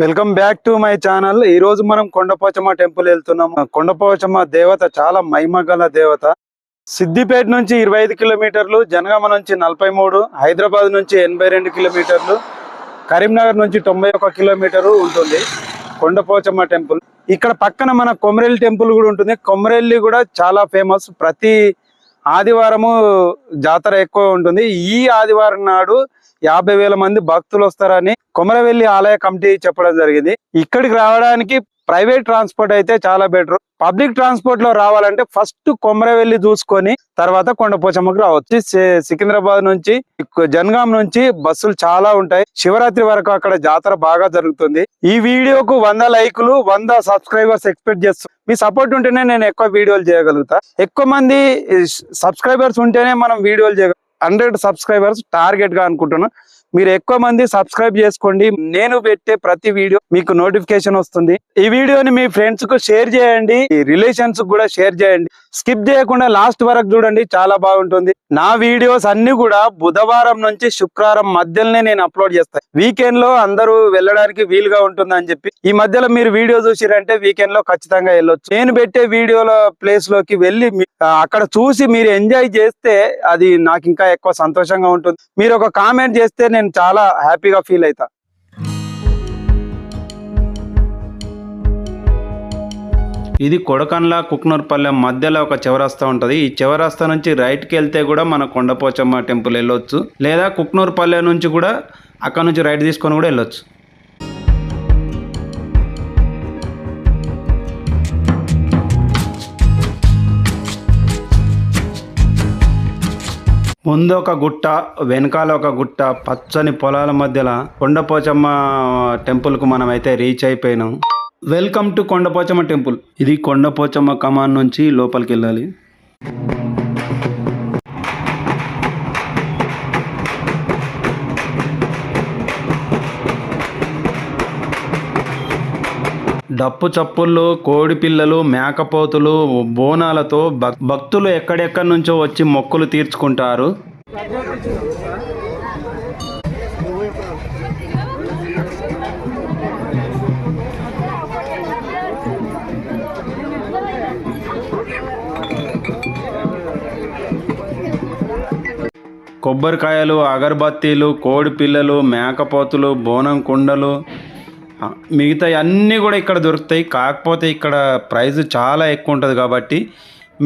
Welcome back to my channel. ఈ రోజు మనం కొండపోచమ్మ టెంపుల్ వెళ్తున్నాం కొండపోచమ్మ దేవత చాలా మహిమగల దేవత. సిద్దిపేట నుంచి ఇరవై ఐదు కిలోమీటర్లు జనగామ నుంచి నలభై మూడు హైదరాబాద్ నుంచి ఎనభై రెండు కిలోమీటర్లు కరీంనగర్ నుంచి తొంభై ఒక కిలోమీటరు ఉంటుంది కొండపోచమ్మ టెంపుల్. ఇక్కడ పక్కన మన కొమరెల్లి టెంపుల్ కూడా ఉంటుంది. కొమరెల్లి కూడా చాలా ఫేమస్. ప్రతి ఆదివారము జాతర ఎక్కువ ఉంటుంది. ఈ ఆదివారం నాడు యాభై వేల మంది భక్తులు వస్తారని కొమరవెల్లి ఆలయ కమిటీ చెప్పడం జరిగింది. ఇక్కడికి రావడానికి ప్రైవేట్ ట్రాన్స్పోర్ట్ అయితే చాలా బెటర్. పబ్లిక్ ట్రాన్స్పోర్ట్లో రావాలంటే ఫస్ట్ కొమరవెల్లి చూసుకొని తర్వాత కొండపోచమ్మకు రావచ్చు. సికింద్రాబాద్ నుంచి జనగాం నుంచి బస్సులు చాలా ఉంటాయి. శివరాత్రి వరకు అక్కడ జాతర బాగా జరుగుతుంది. ఈ వీడియోకు వంద లైకులు వంద సబ్స్క్రైబర్స్ ఎక్స్పెక్ట్ చేస్తాం మీ సపోర్ట్ ఉంటేనే నేను ఎక్కువ వీడియోలు చేయగలుగుతా. ఎక్కువ మంది సబ్స్క్రైబర్స్ ఉంటేనే మనం వీడియోలు చేయగలం హండ్రెడ్ సబ్స్క్రైబర్స్ టార్గెట్గా అనుకుంటున్నాను మీరు ఎక్కువ మంది సబ్స్క్రైబ్ చేసుకోండి. నేను పెట్టే ప్రతి వీడియో మీకు నోటిఫికేషన్ వస్తుంది. ఈ వీడియోని మీ ఫ్రెండ్స్కు షేర్ చేయండి. రిలేషన్స్ కూడా షేర్ చేయండి. స్కిప్ చేయకుండా లాస్ట్ వరకు చూడండి. చాలా బాగుంటుంది. నా వీడియోస్ అన్ని కూడా బుధవారం నుంచి శుక్రవారం మధ్యలోనే నేను అప్లోడ్ చేస్తాను వీకెండ్లో అందరూ వెళ్ళడానికి వీలుగా ఉంటుంది అని చెప్పి ఈ మధ్యలో మీరు వీడియో చూసిరంటే వీకెండ్లో ఖచ్చితంగా వెళ్ళొచ్చు. నేను పెట్టే వీడియోల ప్లేస్లోకి వెళ్ళి అక్కడ చూసి మీరు ఎంజాయ్ చేస్తే అది నాకు ఇంకా ఎక్కువ సంతోషంగా ఉంటుంది. మీరు ఒక కామెంట్ చేస్తే నేను చాలా హ్యాపీగా ఫీల్ అవుతా ఇది కొడకండ్ల కుక్నూర్పల్లెం మధ్యలో ఒక చౌరస్తా ఉంటుంది. ఈ చౌరస్తా నుంచి రైట్కి వెళ్తే కూడా మన కొండపోచమ్మ టెంపుల్ వెళ్ళొచ్చు. లేదా కుక్నూర్పల్లె నుంచి కూడా అక్కడ నుంచి రైట్ తీసుకొని కూడా వెళ్ళొచ్చు. ముందు ఒక గుట్ట వెనకాల ఒక గుట్ట పచ్చని పొలాల మధ్యలో కొండపోచమ్మ టెంపుల్కు మనం అయితే రీచ్ అయిపోయినాం. Welcome to Kondapochamma temple. ఇది కొండపోచమ్మ కమాన్ నుంచి లోపలికి వెళ్ళాలి డప్పు చప్పుళ్ళు కోడిపిల్లలు మేకపోతులు బోనాలతో భక్- భక్తులు ఎక్కడెక్కడి నుంచో వచ్చి మొక్కులు తీర్చుకుంటారు. కొబ్బరికాయలు అగరబత్తీలు కోడి పిల్లలు మేకపోతులు బోనం కుండలు మిగతా అన్నీ కూడా ఇక్కడ దొరుకుతాయి. కాకపోతే ఇక్కడ ప్రైస్ చాలా ఎక్కువ ఉంటుంది కాబట్టి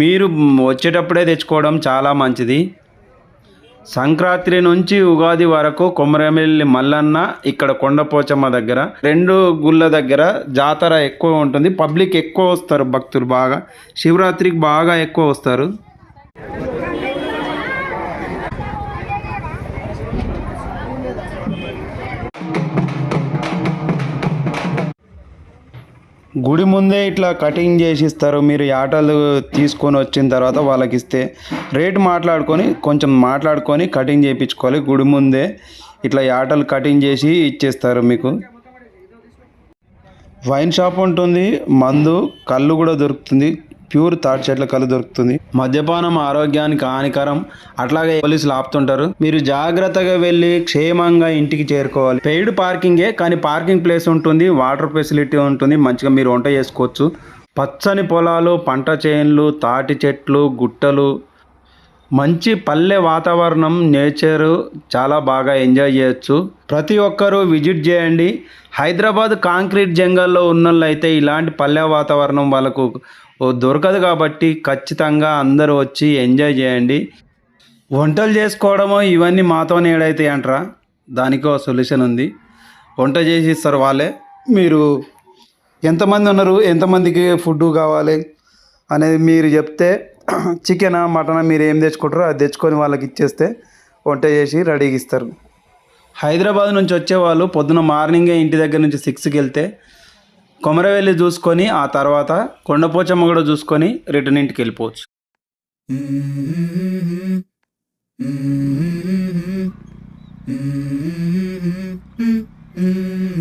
మీరు వచ్చేటప్పుడే తెచ్చుకోవడం చాలా మంచిది. సంక్రాంతి నుంచి ఉగాది వరకు కొమరమెల్లి మల్లన్న ఇక్కడ కొండపోచమ్మ దగ్గర రెండు గుళ్ళ దగ్గర జాతర ఎక్కువ ఉంటుంది. పబ్లిక్ ఎక్కువ వస్తారు భక్తులు బాగా. శివరాత్రికి బాగా ఎక్కువ వస్తారు. గుడి ముందే ఇట్లా కటింగ్ చేసి ఇస్తారు మీరు ఆటలు తీసుకొని వచ్చిన తర్వాత వాళ్ళకి ఇస్తే రేట్ మాట్లాడుకొని కొంచెం మాట్లాడుకొని కటింగ్ చేయించుకోవాలి. గుడి ముందే ఇట్లా ఆటలు కటింగ్ చేసి ఇచ్చేస్తారు మీకు. వైన్ షాప్ ఉంటుంది మందు కళ్ళు కూడా దొరుకుతుంది. ప్యూర్ తాటి చెట్ల కళ్ళు దొరుకుతుంది. మద్యపానం ఆరోగ్యానికి హానికరం. అట్లాగే పోలీసులు ఆపుతుంటారు. మీరు జాగ్రత్తగా వెళ్ళి క్షేమంగా ఇంటికి చేరుకోవాలి. పెయిడ్ పార్కింగే కానీ పార్కింగ్ ప్లేస్ ఉంటుంది వాటర్ ఫెసిలిటీ ఉంటుంది మంచిగా మీరు వంట చేసుకోవచ్చు. పచ్చని పొలాలు పంట చేన్లు తాటి చెట్లు గుట్టలు. మంచి పల్లె వాతావరణం నేచరు చాలా బాగా ఎంజాయ్ చేయొచ్చు. ప్రతి ఒక్కరూ విజిట్ చేయండి. హైదరాబాద్ కాంక్రీట్ జంగల్లో ఉన్నోళ్ళైతే ఇలాంటి పల్లె వాతావరణం వాళ్ళకు దొరకదు కాబట్టి ఖచ్చితంగా అందరూ వచ్చి ఎంజాయ్ చేయండి. వంటలు చేసుకోవడము ఇవన్నీ మాతోనే ఏడైతాయి అంటారా. దానికి ఒక సొల్యూషన్ ఉంది. వంట చేసి ఇస్తారు వాళ్ళే. మీరు ఎంతమంది ఉన్నారు? ఎంతమందికి ఫుడ్ కావాలి? అనేది మీరు చెప్తే చికెన్ మటన్ మీరు ఏం తెచ్చుకుంటారో అది తెచ్చుకొని వాళ్ళకి ఇచ్చేస్తే వంట చేసి రెడీగా ఇస్తారు. హైదరాబాద్ నుంచి వచ్చేవాళ్ళు పొద్దున మార్నింగే ఇంటి దగ్గర నుంచి సిక్స్కి వెళ్తే కొమరవెల్లి చూసుకొని ఆ తర్వాత కొండపోచమ్మ కూడా చూసుకొని రిటర్న్ ఇంటికి వెళ్ళిపోవచ్చు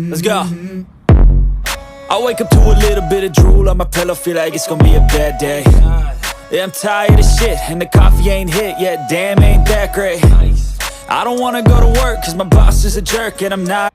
Let's go. I wake up to a little bit of drool on my pillow, feel like it's gonna be a bad day. Yeah, I'm tired of shit, and the coffee ain't hit yet. Damn, ain't that great. I don't wanna go to work, cause my boss is a jerk, and I'm not.